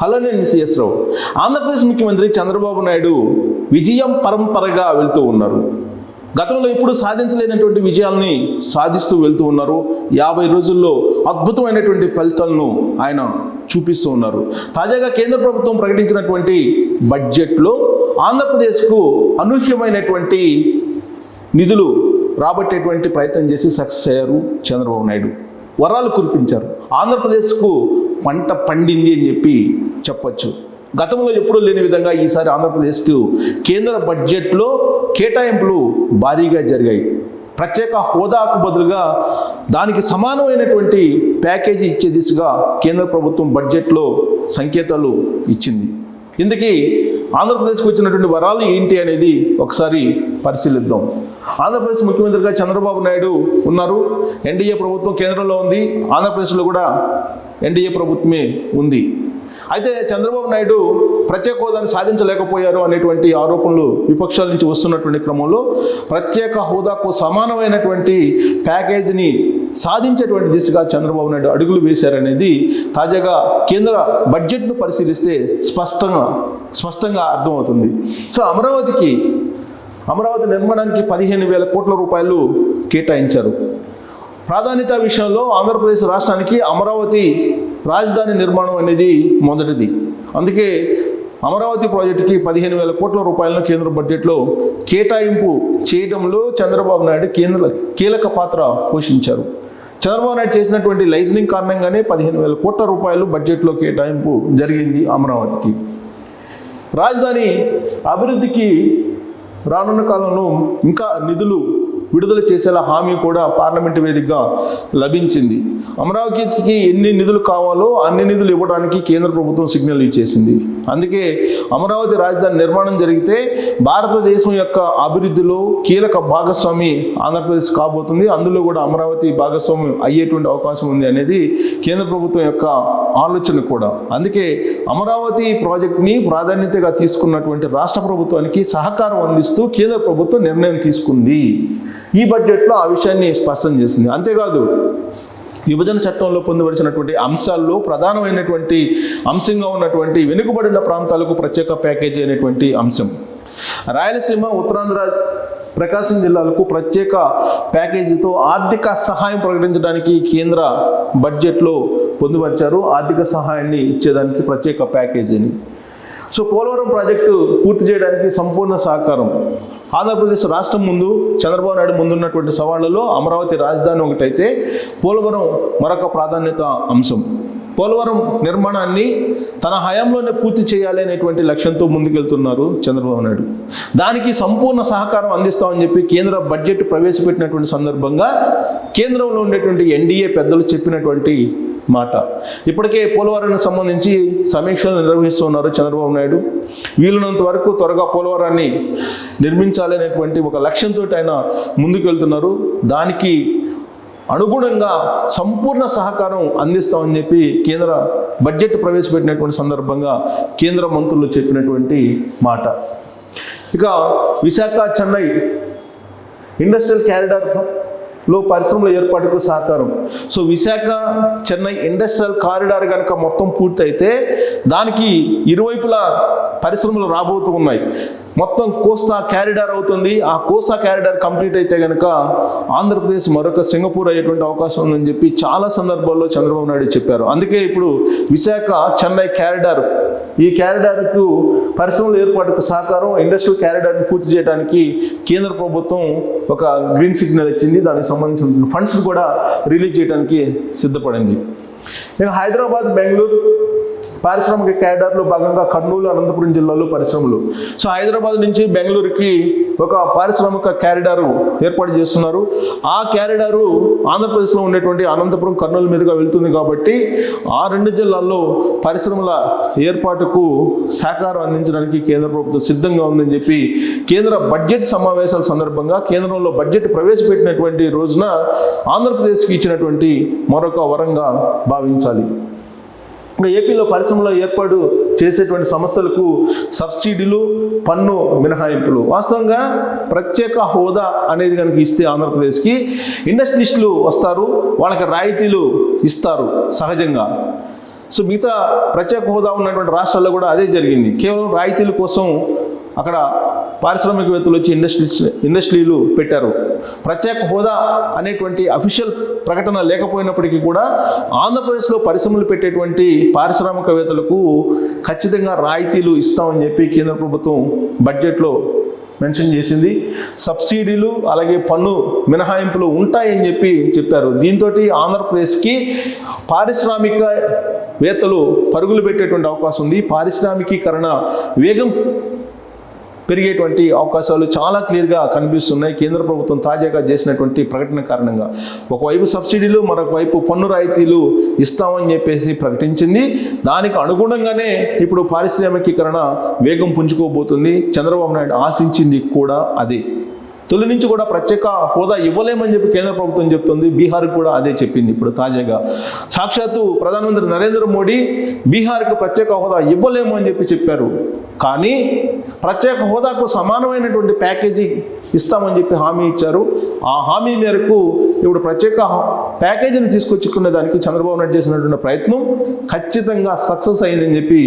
Hello నేను miss yes రావు ఆంధ్రప్రదేశ్ ముఖ్యమంత్రి చంద్రబాబు నాయుడు విజయం పరంపరగా వెళ్తూ ఉన్నారు. గతంలో ఎప్పుడు సాధించలేనటువంటి విజయాల్ని సాధిస్తూ వెళ్తూ ఉన్నారు. యాభై రోజుల్లో అద్భుతమైనటువంటి ఫలితాలను ఆయన చూపిస్తూ ఉన్నారు. తాజాగా కేంద్ర ప్రభుత్వం ప్రకటించినటువంటి బడ్జెట్లో ఆంధ్రప్రదేశ్కు అనూహ్యమైనటువంటి నిధులు రాబట్టేటువంటి ప్రయత్నం చేసి సక్సెస్ అయ్యారు చంద్రబాబు నాయుడు. వరాలు కురిపించారు. ఆంధ్రప్రదేశ్కు పంట పండింది అని చెప్పి చెప్పచ్చు. గతంలో ఎప్పుడూ లేని విధంగా ఈసారి ఆంధ్రప్రదేశ్కు కేంద్ర బడ్జెట్లో కేటాయింపులు భారీగా జరిగాయి. ప్రత్యేక హోదాకు బదులుగా దానికి సమానమైనటువంటి ప్యాకేజీ ఇచ్చే దిశగా కేంద్ర ప్రభుత్వం బడ్జెట్లో సంకేతాలు ఇచ్చింది. ఇందుకీ ఆంధ్రప్రదేశ్కి వచ్చినటువంటి వరాలు ఏంటి అనేది ఒకసారి పరిశీలిద్దాం. ఆంధ్రప్రదేశ్ ముఖ్యమంత్రిగా చంద్రబాబు నాయుడు ఉన్నారు. ఎన్డీఏ ప్రభుత్వం కేంద్రంలో ఉంది. ఆంధ్రప్రదేశ్లో కూడా ఎన్డీఏ ప్రభుత్వమే ఉంది. అయితే చంద్రబాబు నాయుడు ప్రత్యేక హోదాను సాధించలేకపోయారు అనేటువంటి ఆరోపణలు విపక్షాల నుంచి వస్తున్నటువంటి క్రమంలో ప్రత్యేక హోదాకు సమానమైనటువంటి ప్యాకేజీని సాధించేటువంటి దిశగా చంద్రబాబు నాయుడు అడుగులు వేశారనేది తాజాగా కేంద్ర బడ్జెట్ను పరిశీలిస్తే స్పష్టంగా స్పష్టంగా అర్థమవుతుంది. సో అమరావతికి అమరావతి నిర్మాణానికి పదిహేను వేల కోట్ల రూపాయలు కేటాయించారు. ప్రాధాన్యత విషయంలో ఆంధ్రప్రదేశ్ రాష్ట్రానికి అమరావతి రాజధాని నిర్మాణం అనేది మొదటిది. అందుకే అమరావతి ప్రాజెక్టుకి పదిహేను వేల కోట్ల రూపాయలను కేంద్ర బడ్జెట్లో కేటాయింపు చేయడంలో చంద్రబాబు నాయుడు కేంద్ర కీలక పాత్ర పోషించారు. చంద్రబాబు నాయుడు చేసినటువంటి లైజనింగ్ కారణంగానే పదిహేను వేల కోట్ల రూపాయలు బడ్జెట్లో కేటాయింపు జరిగింది అమరావతికి. రాజధాని అభివృద్ధికి రానున్న కాలంలో ఇంకా నిధులు విడుదల చేసేలా హామీ కూడా పార్లమెంటు వేదికగా లభించింది. అమరావతికి ఎన్ని నిధులు కావాలో అన్ని నిధులు ఇవ్వడానికి కేంద్ర ప్రభుత్వం సిగ్నల్ ఇచ్చేసింది. అందుకే అమరావతి రాజధాని నిర్మాణం జరిగితే భారతదేశం యొక్క అభివృద్ధిలో కీలక భాగస్వామి ఆంధ్రప్రదేశ్ కాబోతుంది. అందులో కూడా అమరావతి భాగస్వామి అయ్యేటువంటి అవకాశం ఉంది అనేది కేంద్ర ప్రభుత్వం యొక్క ఆలోచన కూడా. అందుకే అమరావతి ప్రాజెక్ట్ని ప్రాధాన్యతగా తీసుకున్నటువంటి రాష్ట్ర ప్రభుత్వానికి సహకారం అందిస్తూ కేంద్ర ప్రభుత్వం నిర్ణయం తీసుకుంది. ఈ బడ్జెట్లో ఆ విషయాన్ని స్పష్టం చేసింది. అంతేకాదు విభజన చట్టంలో పొందుపరిచినటువంటి అంశాల్లో ప్రధానమైనటువంటి అంశంగా ఉన్నటువంటి వెనుకబడిన ప్రాంతాలకు ప్రత్యేక ప్యాకేజీ అనేటువంటి అంశం. రాయలసీమ ఉత్తరాంధ్ర ప్రకాశం జిల్లాలకు ప్రత్యేక ప్యాకేజీతో ఆర్థిక సహాయం ప్రకటించడానికి కేంద్ర బడ్జెట్లో పొందుపరిచారు. ఆర్థిక సహాయాన్ని ఇచ్చేదానికి ప్రత్యేక ప్యాకేజీని. సో పోలవరం ప్రాజెక్టు పూర్తి చేయడానికి సంపూర్ణ సహకారం ఆంధ్రప్రదేశ్ రాష్ట్రం ముందు చంద్రబాబు నాయుడు ముందున్నటువంటి సవాళ్ళలో అమరావతి రాజధాని ఒకటైతే పోలవరం మరొక ప్రాధాన్యత అంశం. పోలవరం నిర్మాణాన్ని తన హయాంలోనే పూర్తి చేయాలి అనేటువంటి లక్ష్యంతో ముందుకెళ్తున్నారు చంద్రబాబు నాయుడు. దానికి సంపూర్ణ సహకారం అందిస్తామని చెప్పి కేంద్ర బడ్జెట్ ప్రవేశపెట్టినటువంటి సందర్భంగా కేంద్రంలో ఉండేటువంటి ఎన్డీఏ పెద్దలు చెప్పినటువంటి మాట. ఇప్పటికే పోలవరానికి సంబంధించి సమీక్షలు నిర్వహిస్తున్నారు చంద్రబాబు నాయుడు. వీలున్నంత వరకు త్వరగా పోలవరాన్ని నిర్మించాలి అనేటువంటి ఒక లక్ష్యంతో ఆయన ముందుకు వెళ్తున్నారు దానికి అనుగుణంగా సంపూర్ణ సహకారం అందిస్తామని చెప్పి కేంద్ర బడ్జెట్ ప్రవేశపెట్టినటువంటి సందర్భంగా కేంద్ర మంత్రులు చెప్పినటువంటి మాట. ఇక విశాఖ చెన్నై ఇండస్ట్రియల్ క్యారిడార్ లో పరిశ్రమల ఏర్పాటుకు సహకారం. So Visakha Chennai industrial corridor కనుక మొత్తం పూర్తయితే దానికి ఇరువైపులా పరిశ్రమలు రాబోతూ ఉన్నాయి. మొత్తం కోస్తా క్యారిడార్ అవుతుంది. ఆ కోస్తా క్యారిడార్ కంప్లీట్ అయితే కనుక ఆంధ్రప్రదేశ్ మరొక సింగపూర్ అయ్యేటువంటి అవకాశం ఉందని చెప్పి చాలా సందర్భాల్లో చంద్రబాబు నాయుడు చెప్పారు. అందుకే ఇప్పుడు విశాఖ చెన్నై క్యారిడార్ ఈ క్యారిడార్కు పరిశ్రమల ఏర్పాటుకు సహకారం ఇండస్ట్రియల్ క్యారిడార్ను పూర్తి చేయడానికి కేంద్ర ప్రభుత్వం ఒక గ్రీన్ సిగ్నల్ ఇచ్చింది. దానికి సంబంధించిన ఫండ్స్ కూడా రిలీజ్ చేయడానికి సిద్ధపడింది. ఇక హైదరాబాద్ బెంగళూరు పారిశ్రామిక క్యాడర్లో భాగంగా కర్నూలు అనంతపురం జిల్లాలో పరిశ్రమలు. సో హైదరాబాద్ నుంచి బెంగళూరుకి ఒక పారిశ్రామిక క్యారిడారు ఏర్పాటు చేస్తున్నారు. ఆ క్యారిడారు ఆంధ్రప్రదేశ్లో ఉండేటువంటి అనంతపురం కర్నూలు మీదుగా వెళ్తుంది కాబట్టి ఆ రెండు జిల్లాల్లో పరిశ్రమల ఏర్పాటుకు సహకారం అందించడానికి కేంద్ర ప్రభుత్వం సిద్ధంగా ఉందని చెప్పి కేంద్ర బడ్జెట్ సమావేశాల సందర్భంగా కేంద్రంలో బడ్జెట్ ప్రవేశపెట్టినటువంటి రోజున ఆంధ్రప్రదేశ్కి ఇచ్చినటువంటి మరొక వరంగా భావించాలి. ఏపీలో పరిశ్రమల ఏర్పాటు చేసేటువంటి సంస్థలకు సబ్సిడీలు పన్ను మినహాయింపులు. వాస్తవంగా ప్రత్యేక హోదా అనేది కనుక ఇస్తే ఆంధ్రప్రదేశ్కి ఇండస్ట్రీస్టులు వస్తారు వాళ్ళకి రాయితీలు ఇస్తారు సహజంగా. సో మిగతా ప్రత్యేక హోదా ఉన్నటువంటి రాష్ట్రాల్లో కూడా అదే జరిగింది. కేవలం రాయితీల కోసం అక్కడ పారిశ్రామికవేత్తలు వచ్చి ఇండస్ట్రీస్ ఇండస్ట్రీలు పెట్టారు. ప్రత్యేక హోదా అనేటువంటి అఫీషియల్ ప్రకటన లేకపోయినప్పటికీ కూడా ఆంధ్రప్రదేశ్లో పరిశ్రమలు పెట్టేటువంటి పారిశ్రామికవేత్తలకు ఖచ్చితంగా రాయితీలు ఇస్తామని చెప్పి కేంద్ర ప్రభుత్వం బడ్జెట్లో మెన్షన్ చేసింది. సబ్సిడీలు అలాగే పన్ను మినహాయింపులు ఉంటాయని చెప్పి చెప్పారు. దీంతో ఆంధ్రప్రదేశ్కి పారిశ్రామిక వేత్తలు పరుగులు పెట్టేటువంటి అవకాశం ఉంది. పారిశ్రామికీకరణ వేగం పెరిగేటువంటి అవకాశాలు చాలా క్లియర్గా కనిపిస్తున్నాయి. కేంద్ర ప్రభుత్వం తాజాగా చేసినటువంటి ప్రకటన కారణంగా. ఒకవైపు సబ్సిడీలు మరొక వైపు పన్ను రాయితీలు ఇస్తామని చెప్పేసి ప్రకటించింది. దానికి అనుగుణంగానే ఇప్పుడు పారిశ్రామికీకరణ వేగం పుంజుకోబోతుంది. చంద్రబాబు నాయుడు ఆశించింది కూడా అదే. తొలి నుంచి కూడా ప్రత్యేక హోదా ఇవ్వలేమని చెప్పి కేంద్ర ప్రభుత్వం చెప్తుంది. బీహార్కి కూడా అదే చెప్పింది ఇప్పుడు తాజాగా. సాక్షాత్తు ప్రధానమంత్రి నరేంద్ర మోడీ బీహార్కి ప్రత్యేక హోదా ఇవ్వలేము అని చెప్పి చెప్పారు. కానీ ప్రత్యేక హోదాకు సమానమైనటువంటి ప్యాకేజీ ఇస్తామని చెప్పి హామీ ఇచ్చారు. ఆ హామీ మేరకు ఇప్పుడు ప్రత్యేక ప్యాకేజీని తీసుకొచ్చుకునే దానికి చంద్రబాబు నాయుడు చేసినటువంటి ప్రయత్నం ఖచ్చితంగా సక్సెస్ అయిందని చెప్పి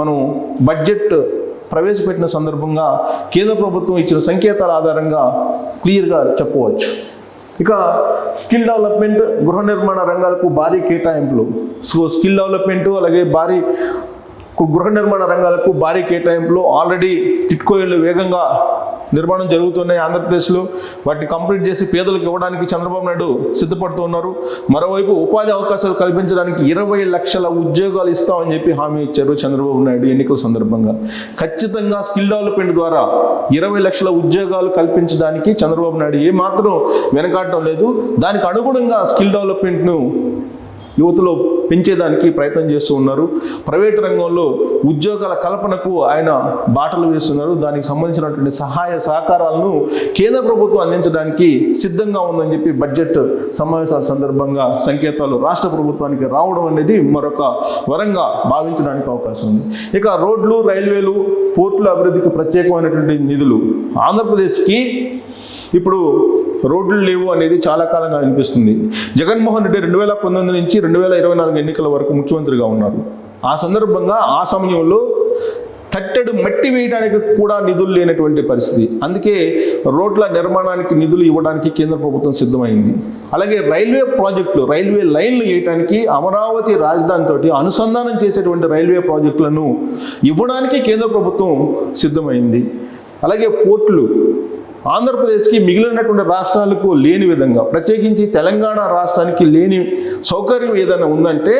మనం బడ్జెట్ ప్రవేశపెట్టిన సందర్భంగా కేంద్ర ప్రభుత్వం ఇచ్చిన సంకేతాల ఆధారంగా క్లియర్గా చెప్పవచ్చు. ఇక స్కిల్ డెవలప్మెంట్ గృహ నిర్మాణ రంగాలకు భారీ కేటాయింపులు. సో స్కిల్ డెవలప్మెంట్ అలాగే భారీ గృహ నిర్మాణ రంగాలకు భారీ కేటాయింపులు. ఆల్రెడీ టిట్కోయిలు వేగంగా నిర్మాణం జరుగుతున్నాయి ఆంధ్రప్రదేశ్లో. వాటిని కంప్లీట్ చేసి పేదలకు ఇవ్వడానికి చంద్రబాబు నాయుడు సిద్ధపడుతూ ఉన్నారు. మరోవైపు ఉపాధి అవకాశాలు కల్పించడానికి ఇరవై లక్షల ఉద్యోగాలు ఇస్తామని చెప్పి హామీ ఇచ్చారు చంద్రబాబు నాయుడు ఎన్నికల సందర్భంగా. ఖచ్చితంగా స్కిల్ డెవలప్మెంట్ ద్వారా ఇరవై లక్షల ఉద్యోగాలు కల్పించడానికి చంద్రబాబు నాయుడు ఏమాత్రం వెనకాడటం లేదు. దానికి అనుగుణంగా స్కిల్ డెవలప్మెంట్ను యువతలో పెంచేదానికి ప్రయత్నం చేస్తూ ఉన్నారు. ప్రైవేట్ రంగంలో ఉద్యోగాల కల్పనకు ఆయన బాటలు వేస్తున్నారు. దానికి సంబంధించినటువంటి సహాయ సహకారాలను కేంద్ర ప్రభుత్వం అందించడానికి సిద్ధంగా ఉందని చెప్పి బడ్జెట్ సమావేశాల సందర్భంగా సంకేతాలు రాష్ట్ర ప్రభుత్వానికి రావడం అనేది మరొక వరంగా భావించడానికి అవకాశం ఉంది. ఇక రోడ్లు రైల్వేలు పోర్టుల అభివృద్ధికి ప్రత్యేకమైనటువంటి నిధులు ఆంధ్రప్రదేశ్కి ఇప్పుడు రోడ్లు లేవు అనేది చాలా కాలంగా అనిపిస్తుంది. జగన్మోహన్ రెడ్డి రెండు వేల పంతొమ్మిది నుంచి రెండు వేల ఇరవై నాలుగు ఎన్నికల వరకు ముఖ్యమంత్రిగా ఉన్నారు. ఆ సందర్భంగా ఆ సమయంలో తట్టెడు మట్టి వేయడానికి కూడా నిధులు లేనటువంటి పరిస్థితి. అందుకే రోడ్ల నిర్మాణానికి నిధులు ఇవ్వడానికి కేంద్ర ప్రభుత్వం సిద్ధమైంది. అలాగే రైల్వే ప్రాజెక్టులు రైల్వే లైన్లు వేయడానికి అమరావతి రాజధాని తోటి అనుసంధానం చేసేటువంటి రైల్వే ప్రాజెక్టులను ఇవ్వడానికి కేంద్ర ప్రభుత్వం సిద్ధమైంది. అలాగే పోర్టులు ఆంధ్రప్రదేశ్కి మిగిలినటువంటి రాష్ట్రాలకు లేని విధంగా ప్రత్యేకించి తెలంగాణ రాష్ట్రానికి లేని సౌకర్యం ఏదైనా ఉందంటే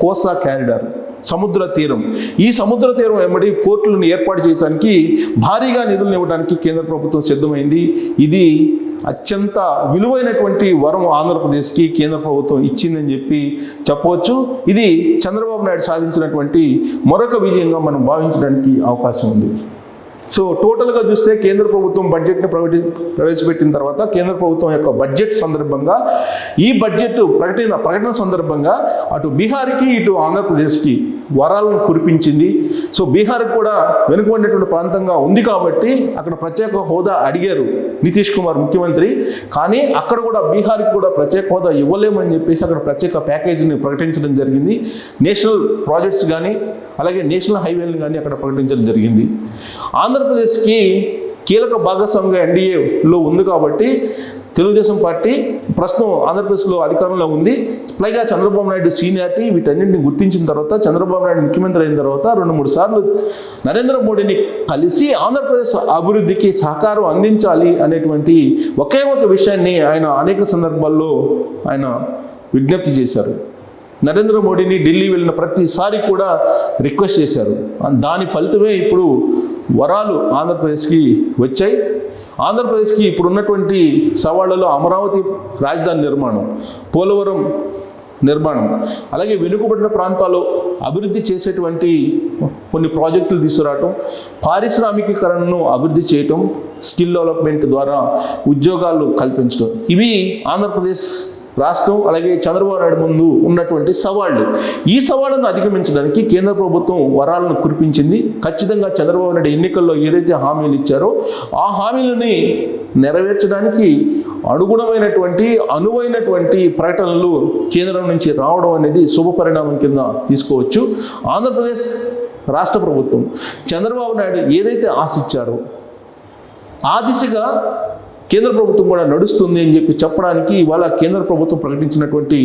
కోసా క్యారిడార్ సముద్ర తీరం. ఈ సముద్ర తీరం వెంబడి పోర్టులను ఏర్పాటు చేయడానికి భారీగా నిధులను ఇవ్వడానికి కేంద్ర ప్రభుత్వం సిద్ధమైంది. ఇది అత్యంత విలువైనటువంటి వరం ఆంధ్రప్రదేశ్కి కేంద్ర ప్రభుత్వం ఇచ్చిందని చెప్పి చెప్పవచ్చు. ఇది చంద్రబాబు నాయుడు సాధించినటువంటి మరొక విజయంగా మనం భావించడానికి అవకాశం ఉంది. సో టోటల్గా చూస్తే కేంద్ర ప్రభుత్వం బడ్జెట్ని ప్రకటి ప్రవేశపెట్టిన తర్వాత కేంద్ర ప్రభుత్వం యొక్క బడ్జెట్ సందర్భంగా ఈ బడ్జెట్ ప్రకటన ప్రకటన సందర్భంగా అటు బీహార్కి ఇటు ఆంధ్రప్రదేశ్కి వరాలను కురిపించింది. సో బీహార్ కూడా వెనుకబడినటువంటి ప్రాంతంగా ఉంది కాబట్టి అక్కడ ప్రత్యేక హోదా అడిగారు నితీష్ కుమార్ ముఖ్యమంత్రి. కానీ అక్కడ కూడా బీహార్కి కూడా ప్రత్యేక హోదా ఇవ్వలేమని చెప్పేసి అక్కడ ప్రత్యేక ప్యాకేజీని ప్రకటించడం జరిగింది. నేషనల్ ప్రాజెక్ట్స్ కానీ అలాగే నేషనల్ హైవేలను కానీ అక్కడ ప్రకటించడం జరిగింది. ఆంధ్రప్రదేశ్కి కీలక భాగస్వామిగా ఎన్డీఏలో ఉంది కాబట్టి తెలుగుదేశం పార్టీ ప్రస్తుతం ఆంధ్రప్రదేశ్లో అధికారంలో ఉంది. పైగా చంద్రబాబు నాయుడు సీనియారిటీ వీటన్నింటిని గుర్తించిన తర్వాత చంద్రబాబు నాయుడు ముఖ్యమంత్రి అయిన తర్వాత రెండు మూడు సార్లు నరేంద్ర మోడీని కలిసి ఆంధ్రప్రదేశ్ అభివృద్ధికి సహకారం అందించాలి అనేటువంటి ఒకే ఒక విషయాన్ని ఆయన అనేక సందర్భాల్లో ఆయన విజ్ఞప్తి చేశారు. నరేంద్ర మోడీని ఢిల్లీ వెళ్ళిన ప్రతిసారి కూడా రిక్వెస్ట్ చేశారు. దాని ఫలితమే ఇప్పుడు వరాలు ఆంధ్రప్రదేశ్కి వచ్చాయి. ఆంధ్రప్రదేశ్కి ఇప్పుడు ఉన్నటువంటి సవాళ్ళలో అమరావతి రాజధాని నిర్మాణం పోలవరం నిర్మాణం అలాగే వెనుకబడిన ప్రాంతాల్లో అభివృద్ధి చేసేటువంటి కొన్ని ప్రాజెక్టులు తీసుకురావటం పారిశ్రామికీకరణను అభివృద్ధి చేయటం స్కిల్ డెవలప్మెంట్ ద్వారా ఉద్యోగాలు కల్పించడం ఇవి ఆంధ్రప్రదేశ్ రాష్ట్రం అలాగే చంద్రబాబు నాయుడు ముందు ఉన్నటువంటి సవాళ్ళు ఈ సవాళ్ళను అధిగమించడానికి కేంద్ర ప్రభుత్వం వరాలను కురిపించింది. ఖచ్చితంగా చంద్రబాబు నాయుడు ఎన్నికల్లో ఏదైతే హామీలు ఇచ్చారో ఆ హామీలని నెరవేర్చడానికి అనుగుణమైనటువంటి అనువైనటువంటి ప్రకటనలు కేంద్రం నుంచి రావడం అనేది శుభ పరిణామం కింద తీసుకోవచ్చు. ఆంధ్రప్రదేశ్ రాష్ట్ర ప్రభుత్వం చంద్రబాబు నాయుడు ఏదైతే ఆశించారో ఆ దిశగా కేంద్ర ప్రభుత్వం కూడా నడుస్తుంది అని చెప్పి చెప్పడానికి ఇవాళ కేంద్ర ప్రభుత్వం ప్రకటించినటువంటి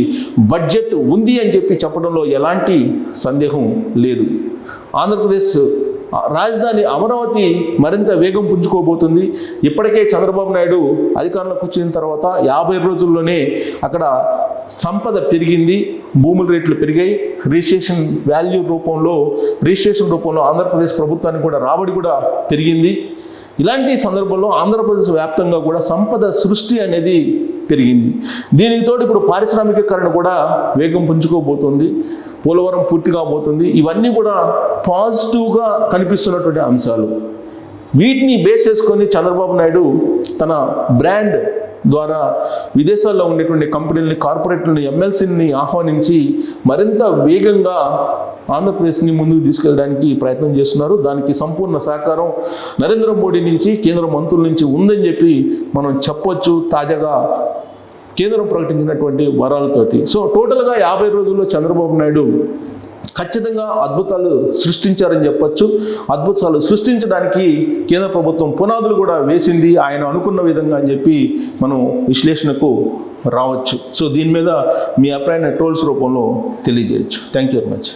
బడ్జెట్ ఉంది అని చెప్పి చెప్పడంలో ఎలాంటి సందేహం లేదు. ఆంధ్రప్రదేశ్ రాజధాని అమరావతి మరింత వేగం పుంజుకోబోతుంది. ఇప్పటికే చంద్రబాబు నాయుడు అధికారంలోకి వచ్చిన తర్వాత యాభై రోజుల్లోనే అక్కడ సంపద పెరిగింది. భూముల రేట్లు పెరిగాయి. రిజిస్ట్రేషన్ వాల్యూ రూపంలో రిజిస్ట్రేషన్ రూపంలో ఆంధ్రప్రదేశ్ ప్రభుత్వానికి కూడా రాబడి కూడా పెరిగింది. ఇలాంటి సందర్భంలో ఆంధ్రప్రదేశ్ వ్యాప్తంగా కూడా సంపద సృష్టి అనేది పెరిగింది. దీనికి తోడు ఇప్పుడు పారిశ్రామికీకరణ కూడా వేగం పుంజుకోబోతుంది. పోలవరం పూర్తి కాబోతుంది ఇవన్నీ కూడా పాజిటివ్గా కనిపిస్తున్నటువంటి అంశాలు. వీటిని బేస్ చేసుకొని చంద్రబాబు నాయుడు తన బ్రాండ్ ద్వారా విదేశాల్లో ఉండేటువంటి కంపెనీలని కార్పొరేట్లని ఎమ్మెల్సీని ఆహ్వానించి మరింత వేగంగా ఆంధ్రప్రదేశ్ని ముందుకు తీసుకెళ్ళడానికి ప్రయత్నం చేస్తున్నారు. దానికి సంపూర్ణ సహకారం నరేంద్ర మోడీ నుంచి కేంద్ర మంత్రుల నుంచి ఉందని చెప్పి మనం చెప్పొచ్చు తాజాగా కేంద్రం ప్రకటించినటువంటి వరాలతోటి. సో టోటల్గా యాభై రోజుల్లో చంద్రబాబు నాయుడు ఖచ్చితంగా అద్భుతాలు సృష్టించారని చెప్పొచ్చు. అద్భుతాలు సృష్టించడానికి కేంద్ర ప్రభుత్వం పునాదులు కూడా వేసింది ఆయన అనుకున్న విధంగా అని చెప్పి మనం విశ్లేషణకు రావచ్చు. సో దీని మీద మీ అభిప్రాయాన్ని టోల్స్ రూపంలో తెలియజేయచ్చు. Thank you very much